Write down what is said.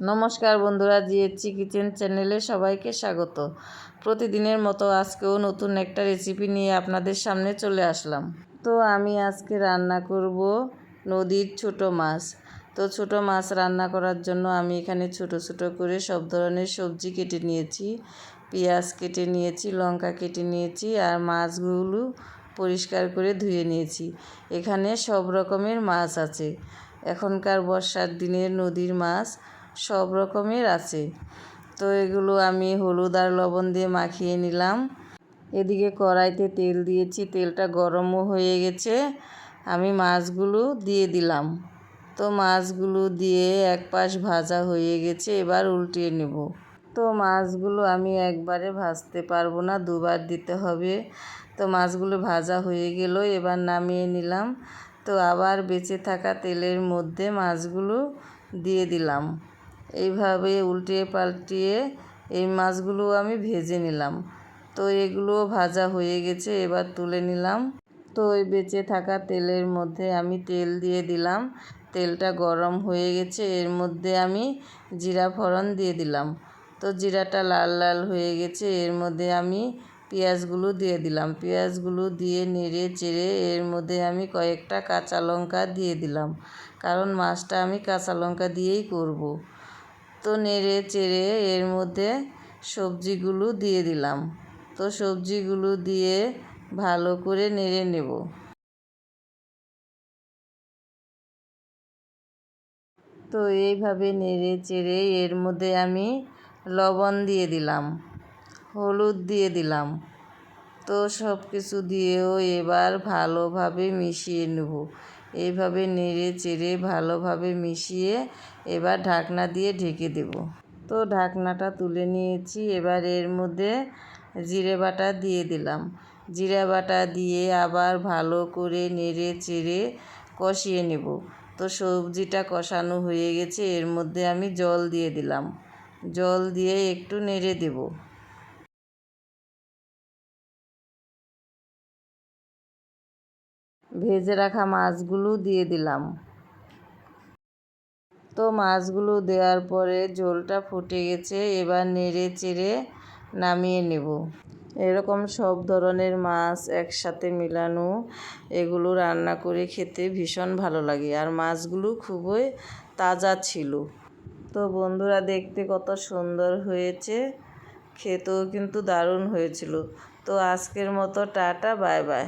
নমস্কার বন্ধুরা জিএচি কিচেন চ্যানেলে সবাইকে স্বাগত। প্রতিদিনের মতো আজকেও নতুন একটা রেসিপি নিয়ে আপনাদের সামনে চলে আসলাম। তো আমি আজকে রান্না করব নদীর ছোট মাছ। তো ছোট মাছ রান্না করার জন্য আমি এখানে ছোট ছোট করে সব ধরনের সবজি কেটে নিয়েছি। পেঁয়াজ কেটে নিয়েছি, লঙ্কা কেটে নিয়েছি আর মাছগুলো পরিষ্কার করে ধুয়ে নিয়েছি। এখানে সব রকমের মাছ আছে। এখনকার বর্ষার দিনের নদীর মাছ সব রকমের আছে। তো এগুলো আমি হলুদ আর লবণ দিয়ে মাখিয়ে নিলাম। এদিকে কড়াইতে তেল দিয়েছি, তেলটা গরমও হয়ে গেছে। আমি মাছগুলো দিয়ে দিলাম। তো মাছগুলো দিয়ে এক পাশ ভাজা হয়ে গেছে, এবার উল্টিয়ে নেব। তো মাছগুলো আমি একবারে ভাজতে পারব না, দুবার দিতে হবে। তো মাছগুলো ভাজা হয়ে গেল, এবার নামিয়ে নিলাম। তো আবার বেঁচে থাকা তেলের মধ্যে মাছগুলো দিয়ে দিলাম। এইভাবে উল্টিয়ে পাল্টিয়ে এই মাছগুলো আমি ভেজে নিলাম। তো এগুলো ভাজা হয়ে গেছে, এবার তুলে নিলাম। তো ওই বেঁচে থাকা তেলের মধ্যে আমি তেল দিয়ে দিলাম। তেলটা গরম হয়ে গেছে, এর মধ্যে আমি জিরা ফোড়ন দিয়ে দিলাম। তো জিরাটা লাল লাল হয়ে গেছে, এর মধ্যে আমি পেঁয়াজগুলো দিয়ে দিলাম। পেঁয়াজগুলো দিয়ে নেড়ে চেড়ে এর মধ্যে আমি কয়েকটা কাঁচা লঙ্কা দিয়ে দিলাম। কারণ মাছটা আমি কাঁচা লঙ্কা দিয়েই করব। তো নেড়ে চেড়ে এর মধ্যে সবজিগুলো দিয়ে দিলাম। তো সবজিগুলো দিয়ে ভালো করে নেড়ে নেব। তো এইভাবে নেড়ে চেড়ে এর মধ্যে আমি লবণ দিয়ে দিলাম, হলুদ দিয়ে দিলাম। তো সব কিছু দিয়েও এবার ভালোভাবে মিশিয়ে নেব। এইভাবে নেড়ে চেড়ে ভালোভাবে মিশিয়ে এবার ঢাকনা দিয়ে ঢেকে দেব। তো ঢাকনাটা তুলে নিয়েছি, এবার এর মধ্যে জিরে বাটা দিয়ে দিলাম। জিরে বাটা দিয়ে আবার ভালো করে নেড়ে চেড়ে কষিয়ে নেব। তো সবজিটা কষানো হয়ে গেছে, এর মধ্যে আমি জল দিয়ে দিলাম। জল দিয়ে একটু নেড়ে দেব। ভেজে রাখা মাছগুলো দিয়ে দিলাম। তো মাছগুলো দেওয়ার পরে ঝোলটা ফুটে গেছে, এবার নেড়ে চেড়ে নামিয়ে নেব। এরকম সব ধরনের মাছ একসাথে মিলানো, এগুলো রান্না করে খেতে ভীষণ ভালো লাগে। আর মাছগুলো খুবই তাজা ছিল। তো বন্ধুরা, দেখতে কত সুন্দর হয়েছে। খেতেও কিন্তু দারুণ হয়েছিল। তো আজকের মতো টাটা, বাই বাই।